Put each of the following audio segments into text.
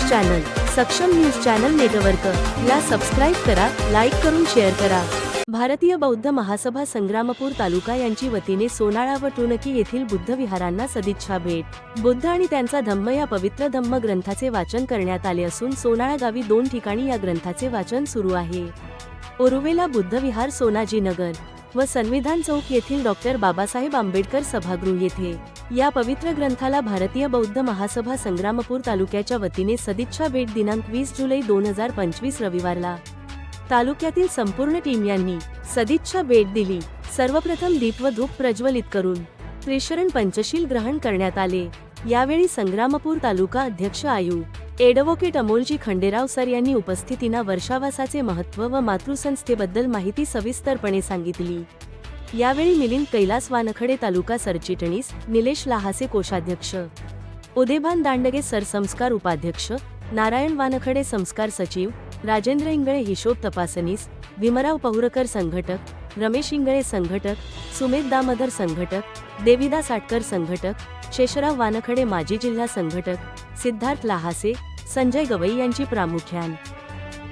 News channel Saksham news channel network. ला subscribe करा like करून शेअर करा. भारतीय बौद्ध महासभा संग्रामपूर तालुका यांची वतीने सोनाळा व टुणकी येथील बुद्ध विहारांना सदिच्छा भेट. बुद्ध आणि त्यांचा धम्म या पवित्र धम्म ग्रंथाचे वाचन करण्यात आले असून सोनाळा गावी दोन ठिकाणी या ग्रंथाचे वाचन सुरू आहे. ओरुवेला बुद्ध विहार सोनाजी नगर व संविधान चौक येथील डॉक्टर बाबासाहेब आंबेडकर सभागृह येथे. या पवित्र ग्रंथाला भारतीय बौद्ध महासभा संग्रामपूर तालुक्याच्या वतीने सदिच्छा भेट दिनांक वीस जुलै दोन हजार पंचवीस रविवारला. तालुक्यातील संपूर्ण टीम यांनी सदिच्छा भेट दिली. सर्वप्रथम दीप व धूप प्रज्वलित करून त्रिशरण पंचशील ग्रहण करण्यात आले. यावेळी संग्रामपूर तालुका अध्यक्ष आयु एडव्होकेट अमोलजी खंडेराव सर यांनी उपस्थितींना वर्षावासाचे महत्त्व व मातृसंस्थेबद्दल माहिती सविस्तरपणे सांगितली. यावेळी मिलिंद कैलास वानखडे तालुका सरचिटणीस निलेश लहासे कोषाध्यक्ष उदेभान दांडगे सरसंस्कार उपाध्यक्ष नारायण वानखडे संस्कार सचिव राजेंद्र इंगळे हिशोब तपासनीस भीमराव पहुरकर संघटक रमेश इंगळे संघटक सुमेध दामोदर संघटक देविदास आटकर संघटक शेषराव वानखडे माजी जिल्हा संघटक सिद्धार्थ लहासे संजय गवई यांची प्रामुख्यान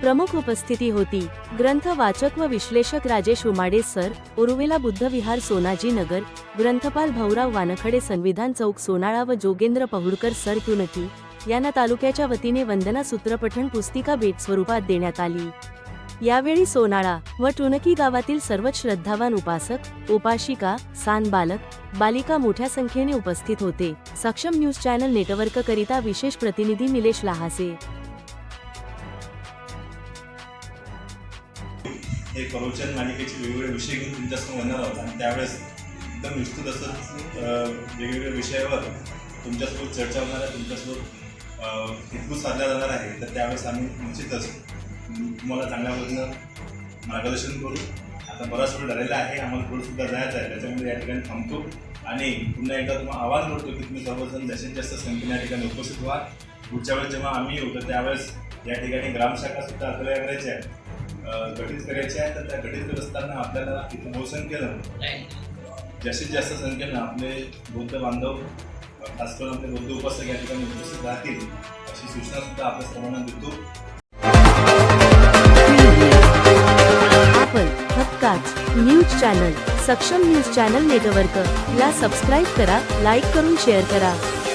प्रमुख उपस्थिती होती. ग्रंथ वाचक व विश्लेषक राजेश उमाडे सर उर्वेला बुद्धविहार सोनाजी नगर ग्रंथपाल भाऊराव वानखडे संविधान चौक सोनाळा व जोगेंद्र पहुडकर सर टुनकी यांना तालुक्याच्या वतीने वंदना सूत्रपठण पुस्तिका भेट स्वरूपात देण्यात आली. यावेळी सोनाळा व टुनकी गावातील सर्वच श्रद्धावान उपासक उपाशिका सान बालक बालिका मोठ्या संख्येने उपस्थित होते. सक्षम न्यूज चॅनल नेटवर्क करिता विशेष प्रतिनिधी निलेश लहासे. हे प्रवचन मालिकेचे वेगवेगळे विषय घेऊन तुमच्यासमोर येणार आहोत आणि त्यावेळेस एकदम विस्तृत असं वेगवेगळ्या विषयावर तुमच्यासोबत चर्चा होणार आहे तुमच्यासोबत अं, हितगुज साधला जाणार आहे तर त्यावेळेस आम्ही निश्चितच तुम्हाला चांगल्या पद्धतीनं मार्गदर्शन करू. आता बराच वेळ झालेला आहे आम्हाला पुढे सुद्धा जायचं आहे त्याच्यामुळे या ठिकाणी थांबतो आणि पुन्हा एकदा तुम्हाला आवाहन करतो की तुम्ही सर्वजण जास्तीत जास्त संख्येने या ठिकाणी उपस्थित व्हा. पुढच्या वेळेस जेव्हा आम्ही येऊ तर त्यावेळेस या ठिकाणी ग्रामशाखा सुद्धा आपल्याला करायच्या आहे. गठीत करायचे आहे तर त्या गठीत करत असताना आपल्याला इथे बहुसंख्येनं जास्तीत जास्त संख्येनं आपले बौद्ध बांधव खास करून आपले बौद्ध उपासक या ठिकाणी उपस्थित राहतील अशी सूचना सुद्धा आपल्या सर्वांना देतो. आपण हक्काच news channel Saksham news channel network ला सबस्क्राईब करा लाईक करून शेअर करा.